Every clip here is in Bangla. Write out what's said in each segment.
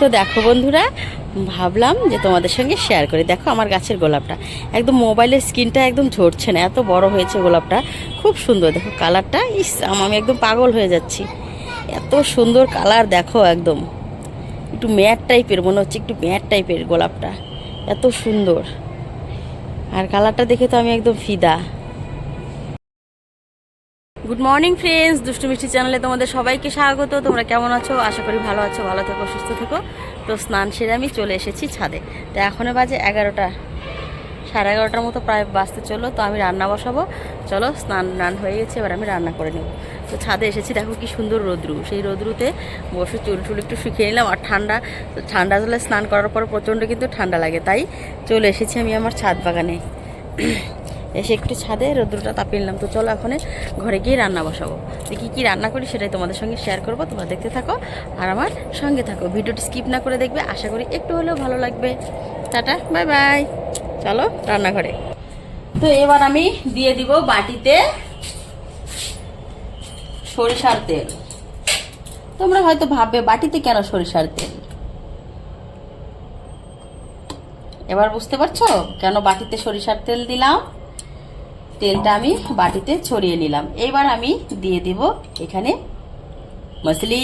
তো দেখো বন্ধুরা, ভাবলাম যে তোমাদের সঙ্গে শেয়ার করি। দেখো আমার গাছের গোলাপটা। একদম মোবাইলের স্ক্রিনটা একদম ঝরছে না, এত বড় হয়েছে গোলাপটা। খুব সুন্দর, দেখো কালারটা ইস, আমি একদম পাগল হয়ে যাচ্ছি। এত সুন্দর কালার দেখো একদম। একটু ম্যাট টাইপের মনে হচ্ছে একটু ম্যাট টাইপের গোলাপটা। এত সুন্দর। আর কালারটা দেখে তো আমি একদম ফিদা। গুড মর্নিং ফ্রেন্ডস দুষ্টু মিষ্টি চ্যানেলে তোমাদের সবাইকে স্বাগত। তোমরা কেমন আছো? আশা করি ভালো আছো, ভালো থেকো, সুস্থ থেকো। তো স্নান সেরে আমি চলে এসেছি ছাদে। তো এখনও বাজে এগারোটা, সাড়ে এগারোটার মতো প্রায় বাঁচতে চলল। তো আমি রান্না বসাবো। চলো, স্নান রান হয়ে গেছে, এবার আমি রান্না করে নেব। তো ছাদে এসেছি, দেখো কি সুন্দর রোদ্রু। সেই রোদ্রুতে বসে চুল টুল একটু শুকিয়ে নিলাম আর ঠান্ডা ঠান্ডা জলে স্নান করার পর প্রচণ্ড কিন্তু ঠান্ডা লাগে। তাই চলে এসেছি আমি আমার ছাদ বাগানে। এসে একটু ছাদে রোদ্রুটা তাপিয়ে নিলাম। তো চলো এখন ঘরে গিয়ে রান্না বসাবো। কী কী রান্না করি সেটাই তোমাদের সঙ্গে শেয়ার করব। তোমরা দেখতে থাকো আর আমার সঙ্গে থাকো। ভিডিওটি স্কিপ না করে দেখবে। আশা করি একটু হলেও ভালো লাগবে। টাটা বাই বাই চলো রান্নাঘরে। তো এবার আমি দিয়ে দিব বাটিতে সরিষার তেল। তোমরা হয়তো ভাববে, বাটিতে কেন সরিষার তেল? এবার বুঝতে পারছ? কেন বাটিতে সরিষার তেল দিলাম? তেলটা আমি বাটিতে ছড়িয়ে নিলাম। এবার আমি দিয়ে দিব এখানে মছলি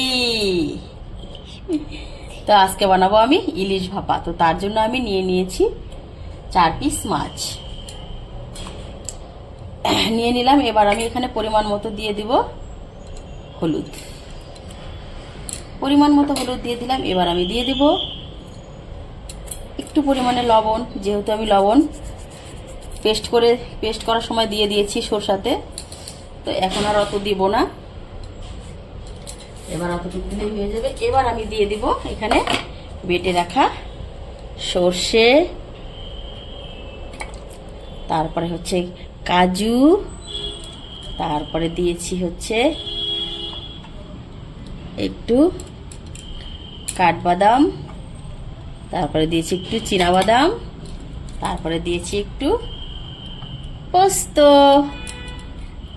তো আজকে বানাবো আমি ইলিশ ভাপা। তো তার জন্য আমি নিয়ে নিয়েছি চার পিস মাছ। নিয়ে নিলাম, এবার আমি এখানে পরিমাণ মতো দিয়ে দিব হলুদ। পরিমাণ মতো হলুদ দিয়ে দিলাম, এবার আমি দিয়ে দিব একটু পরিমাণে লবণ, যেহেতু আমি লবণ পেস্ট করে, পেস্ট করার সময় দিয়ে দিয়েছি সরষাতে। তো এখন আর অত দিব না। এবার অতটুকু দিলেই হয়ে যাবে। এবার আমি দিয়ে দিব এখানে বেটে রাখা সর্ষে। তারপরে হচ্ছে কাজু। তারপরে দিয়েছি হচ্ছে একটু কাঠবাদাম। তারপরে দিয়েছি একটু বাদাম তারপরে দিয়েছি একটু পোস্ত।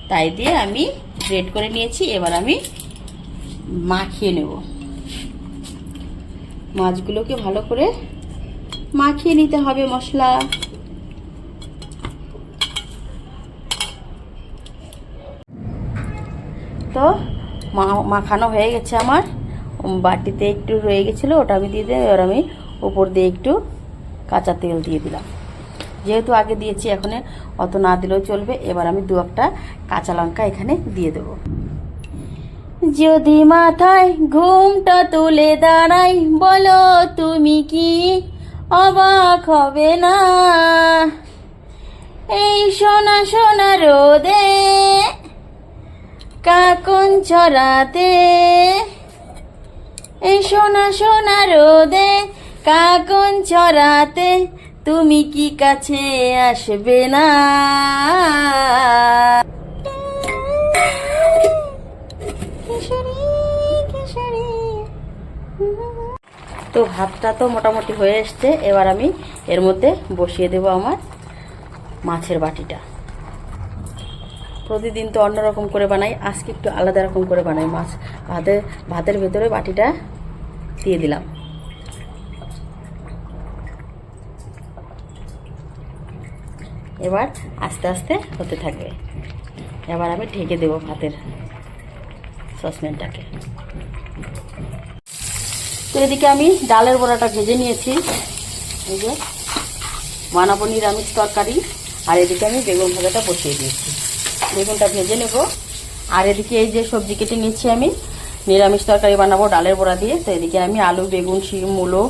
তাই দিয়ে আমি গ্রেড করে নিয়েছি, এবার আমি মাখিয়ে নেব। মাছগুলোকে ভালো করে মাখিয়ে নিতে হবে মশলা। তো মাখানো হয়ে গেছে আমার। বাটিতে একটু রয়ে গেছিল, ওটা আমি দিয়ে দিলাম, এবার আমি উপর দিয়ে একটু কাঁচা তেল দিয়ে দিলাম। যেহেতু আগে দিয়েছি, এখন অত না দিলেও চলবে। এবার আমি দু একটা কাঁচা লঙ্কা এখানে দিয়ে দেবো। যদি মাথায় ঘুমটা তুলে দাঁড়াই, বলো তুমি কি অবাক হবে না? এই সোনা সোনা রোদে কাকন ছড়াতে, এই সোনা সোনা রোদে কাকন ছড়াতে তুমি কি কাছে আসবে না? তো ভাতটা তো মোটামুটি হয়ে এসছে এবার আমি এর মধ্যে বসিয়ে দেব আমার মাছের বাটিটা। প্রতিদিন তো অন্যরকম করে বানাই আজকে একটু আলাদা রকম করে বানাই মাছ। ভাতের ভাতের ভেতরে বাটিটা দিয়ে দিলাম। এবার আস্তে আস্তে হতে থাকবে। এবার আমি ঢেকে দেবো ভাতের সসপ্যানটাকে। তো এদিকে আমি ডালের বড়াটা ভেজে নিয়েছি। এই যে বানাবো নিরামিষ তরকারি, আর এদিকে আমি বেগুন ভাজাটা বসিয়ে দিয়েছি। বেগুনটা ভেজে নেব। আর এদিকে এই যে সবজি কেটে নিচ্ছি আমি, নিরামিষ তরকারি বানাবো ডালের বড়া দিয়ে। তো এদিকে আমি আলু, বেগুন, শিম, মূলো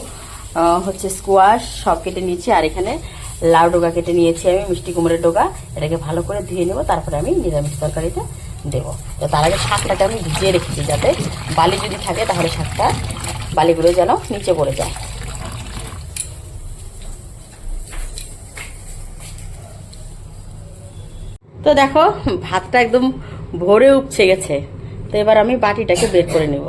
হচ্ছে স্কোয়াশ সব কেটে নিয়েছি। আর এখানে লাউ ডোগা কেটে নিয়েছি আমি, মিষ্টি কুমড়ের ডোগা। এটাকে ভালো করে ধুয়ে নেব, তারপরে আমি নিরামিষ তরকারিতে দেবো। তো তার আগে শাকটাকে আমি ভিজিয়ে রেখেছি যাতে বালি যদি থাকে তাহলে শাকটা বালিগুলো যেন নিচে পড়ে যায়। তো দেখো, ভাতটা একদম ভরে উপছে গেছে। তো এবার আমি বাটিটাকে বের করে নেব।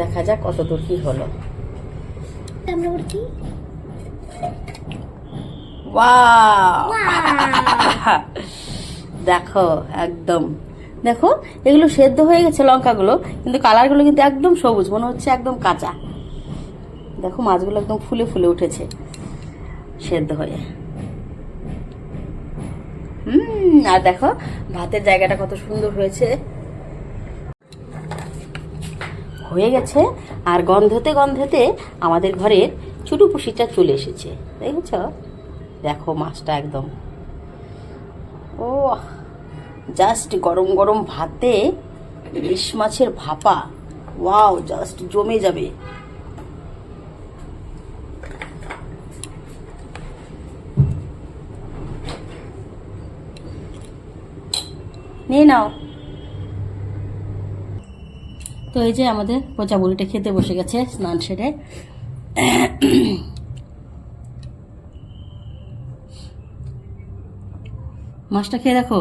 দেখা যাক কত দূর কি হলো! দেখো একদম। দেখো এগুলো সেদ্ধ হয়ে গেছে লঙ্কাগুলো কিন্তু কালারগুলো কিন্তু একদম সবুজ মনে হচ্ছে একদম কাঁচা। দেখো মাছগুলো একদম ফুলে ফুলে উঠেছে সেদ্ধ হয়ে। হুম আর দেখো ভাতের জায়গাটা কত সুন্দর হয়েছে। হয়ে গেছে আর গন্ধতে গন্ধতে আমাদের ঘরের ছোটো পুষিটা চলে এসেছে। দেখেছ? দেখো মাছটা একদম। ও জাস্ট গরম গরম ভাতে ইলিশ মাছের ভাপা। ওয়াও জাস্ট জমে যাবে। নিয়ে নাও। তো এই যে আমাদের পচা বুড়িটা খেতে বসে গেছে স্নান সেরে। মাছটা খেয়ে দেখো।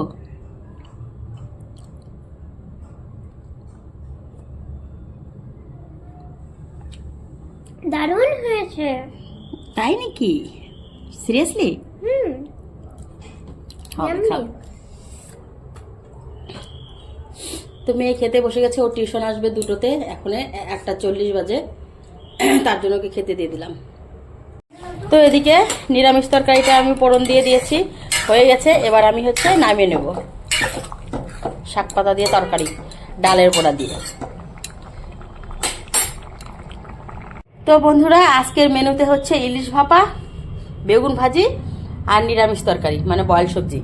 দারুণ হয়েছে। তাই নাকি? সিরিয়াসলি হুম। খাও তো মেয়ে খেতে বসে গেছে ও টিউশন আসবে দুটোতে এখন একটা চল্লিশ বাজে। তার জন্য ওকে খেতে দিয়ে দিলাম। তো এদিকে নিরামিষ তরকারিটা আমি পোড়ন দিয়ে দিয়েছি। হয়ে গেছে, এবার আমি হচ্ছে নামিয়ে নেব। শাক পাতা দিয়ে তরকারি, ডালের পোড়া দিয়ে। তো বন্ধুরা, আজকের মেনুতে হচ্ছে ইলিশ ভাপা, বেগুন ভাজি আর নিরামিষ তরকারি মানে বয়েল সবজি।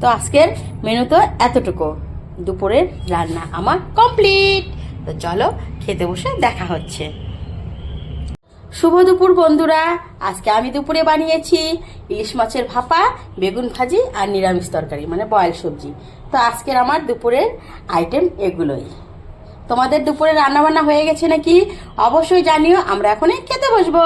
তো আজকের মেনু তো এতটুকু। দুপুরের রান্না আমার কমপ্লিট। তো চলো, খেতে বসে দেখা হচ্ছে। শুভ দুপুর, বন্ধুরা। আজকে আমি দুপুরে বানিয়েছি ইলিশ মাছের ভাপা, বেগুন ভাজি আর নিরামিষ তরকারি মানে বয়েল সবজি। তো আজকের আমার দুপুরের আইটেম এগুলোই। তোমাদের দুপুরে রান্নাবান্না হয়ে গেছে নাকি? অবশ্যই জানিও, আমরা এখনই খেতে বসবো।